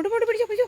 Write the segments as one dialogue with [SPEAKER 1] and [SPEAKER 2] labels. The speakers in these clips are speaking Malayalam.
[SPEAKER 1] മോട്ട് മോട്ട് പിടിച്ചോ പിടിച്ചോ.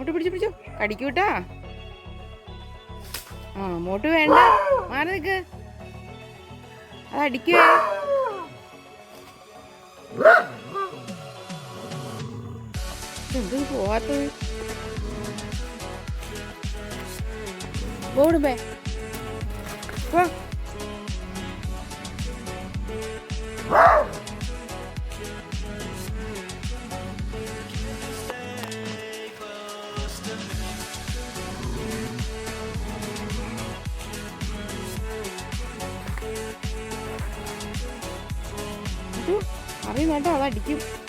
[SPEAKER 1] മോട്ട് പിടിച്ചു പിടിച്ചു. കടിക്കൂട്ടാ ആ മോട്ട് വേണ്ട. മാറി നിക്ക്. അത് അടിക്കുവേ എന്ത് പോവാത്തത് ഓടുമ്പേ കേട്ടോ അതടിക്കും വന്നേ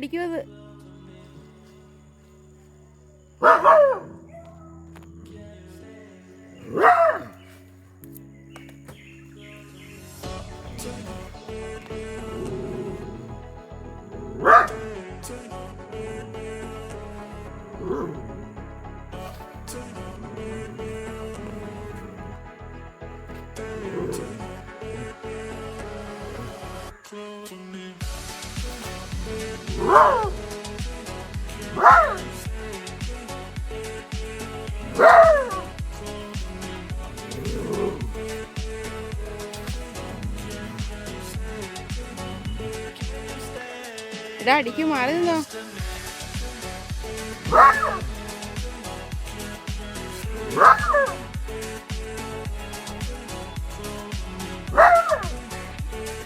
[SPEAKER 1] ഒട്ട് വേണ്ട അടിക്കും അത് എടാ അടിക്കും മാറി നിന്നോ.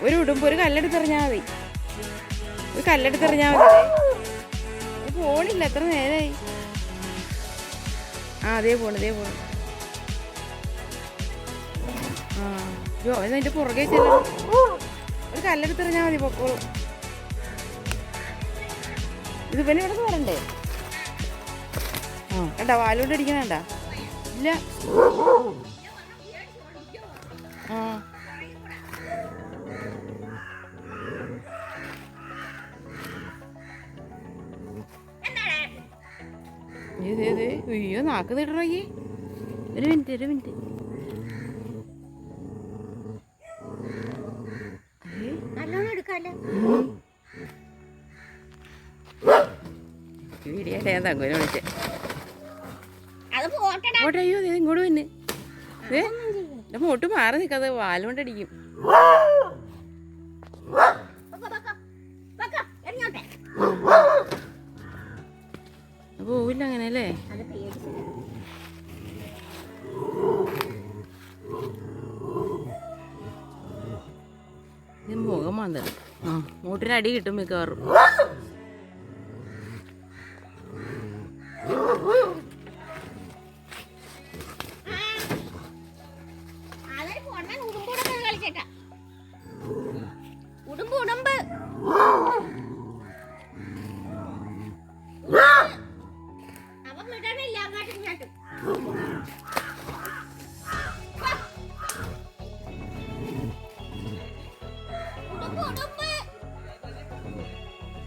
[SPEAKER 1] ഒരു ഉടുമ്പ് ഒരു കല്ലെടുത്തെറിഞ്ഞാൽ മതി. ഒരു കല്ലെടുത്തെറിഞ്ഞാൽ മതി പോണില്ല എത്ര നേരമായി ആ അതേ പോണു അതേ പോണു. ആ അയ്യോ അതിന്റെ പുറകെ ചെല്ലണം. ഒരു കല്ലെടുത്തെറിഞ്ഞാൽ മതി പൊക്കോളൂ. ഇത് പിന്നെ ഇവിടെ നിന്ന് വരണ്ടേ? ആ കണ്ട വാലുകൊണ്ട് അടിക്കണ കണ്ട? ഇല്ല. ആ. അയ്യോ നാക്ക് നീട്ടണോയ്യേ ഒരു മിനിറ്റ് ഒരു മിനിറ്റ്. ഞാൻ വിളിച്ചേ. ഇങ്ങോട്ട് വന്ന്. ഏ എന്റെ മോട്ട് മാറി നിൽക്കാതെ വാലുകൊണ്ട് ഇത് മുഖം വന്നത് മോട്ടിന് അടി കിട്ടും മിക്കവാറും.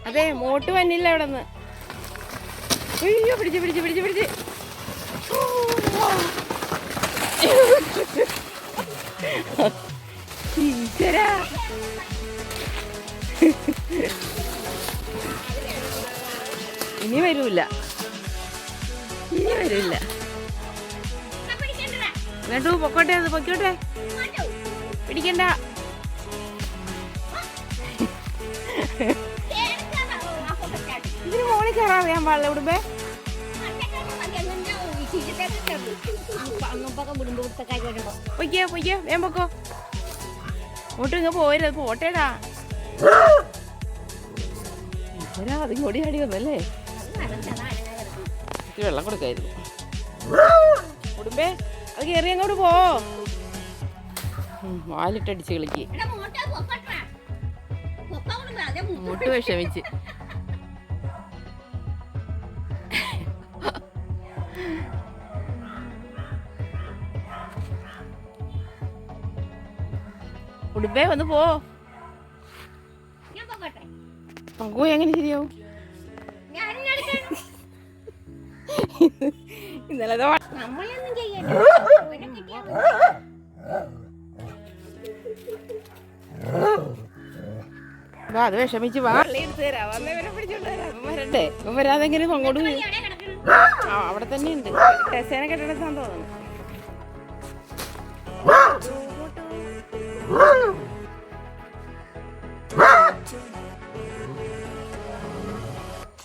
[SPEAKER 1] അതെ മോട്ട് വന്നില്ല അവിടെ അയ്യോ പിടിച്ച് പിടിച്ച് പിടിച്ച് പിടിച്ച്. ഇനി വരൂല ഇനി വരൂല വേണ്ടു പൊക്കോട്ടെ അത് പൊക്കോട്ടെ. പിടിക്കണ്ട. അറിയാൻ പാടില്ല. ഇവിടുമ്പേ പൊയ്ക്കോ പൊയ്ക്കോ വേം പൊക്കോ ഇങ്ങോട്ട് ഇങ്ങ് പോരുത് പോട്ടേടാ ഈശ്വരാ അതിങ്ങോടി ആടി വന്നല്ലേ? വെള്ളം കൊടുക്കായിരുന്നു. ഉടുമ്പേ അത് കയറി അങ്ങോട്ട് പോ. വാലിട്ടടിച്ച് കളിക്ക്.
[SPEAKER 2] മുട്ട്
[SPEAKER 1] വിഷമിച്ച്. ഉടുമ്പേ ഒന്ന് പോ. പങ്കു എങ്ങനെ ശരിയാവും? ഇന്നലെ വാ അത് വിഷമിച്ച് വാ. എടുത്ത് തരാം. വന്നേ പിടിച്ചോണ്ട് വരാം. ഇവൻ വരണ്ടേ? ഇവൻ വരാതെ എങ്ങനെ അങ്ങോട്ട്? ആ അവിടെ തന്നെ ഉണ്ട്. ടെസേനെ കെട്ടിടത്താന്ന് തോന്നുന്നു.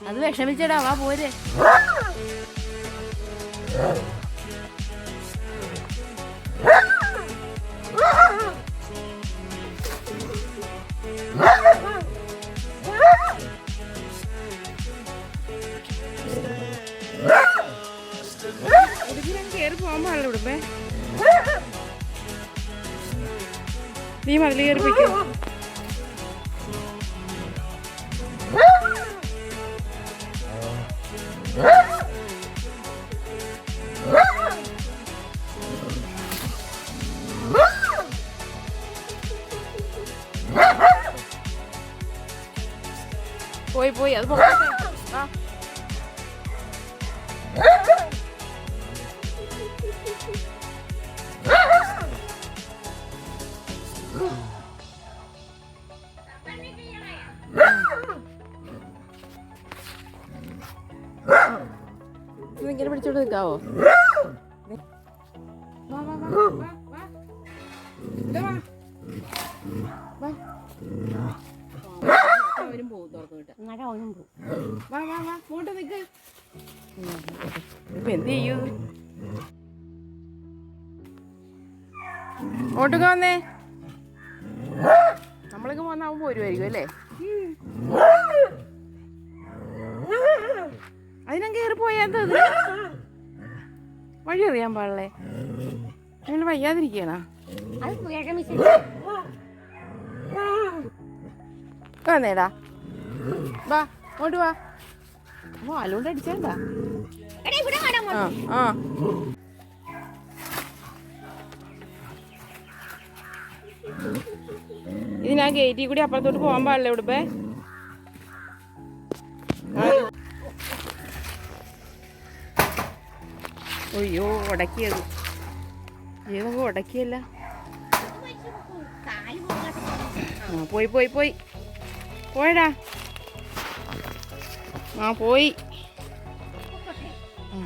[SPEAKER 1] അത് വിഷമിച്ചടാ വാ പോരെ. ഇവിടെ കയറി പോകാൻ പാടില്ല ഉടുപ്പേ നീ മതിൽ കയറി പോയിക്കോ പോയി പോയി അത് പോകട്ടെ പിടിച്ചോണ്ട് നിൽക്കാവോ വാ വാ വാ വാ വാ. വാ. വാ. അവരും പോകും
[SPEAKER 2] ഇങ്ങോട്ട് ഓനും പോകും.
[SPEAKER 1] വാ വാ വാ. പോട്ട് നിക്ക്. ഇപ്പൊ എന്ത് ചെയ്യൂ? ഓട്ടുക വന്നേ. നമ്മളൊക്കെ പോരുമായിരിക്കും അല്ലേ? അതിനും കയറി പോയാൽ വഴി അറിയാൻ പാടില്ലേ? നിങ്ങൾ വയ്യാതിരിക്കണ? വന്നേടാ. വാ അങ്ങോട്ട് വാ. ഓ അലുകൊണ്ട് അടിച്ചേണ്ടാ ആ ആ. ഇതിനാ ഗേറ്റിൽ കൂടി അപ്പുറത്തോട്ട് പോകാൻ പാടില്ല ഇവിടെ അയ്യോ ഉടക്കിയത് ഏതൊക്കെ ഉടക്കിയല്ല ആ പോയി പോയി പോയി പോയടാ ആ പോയി. ഉം.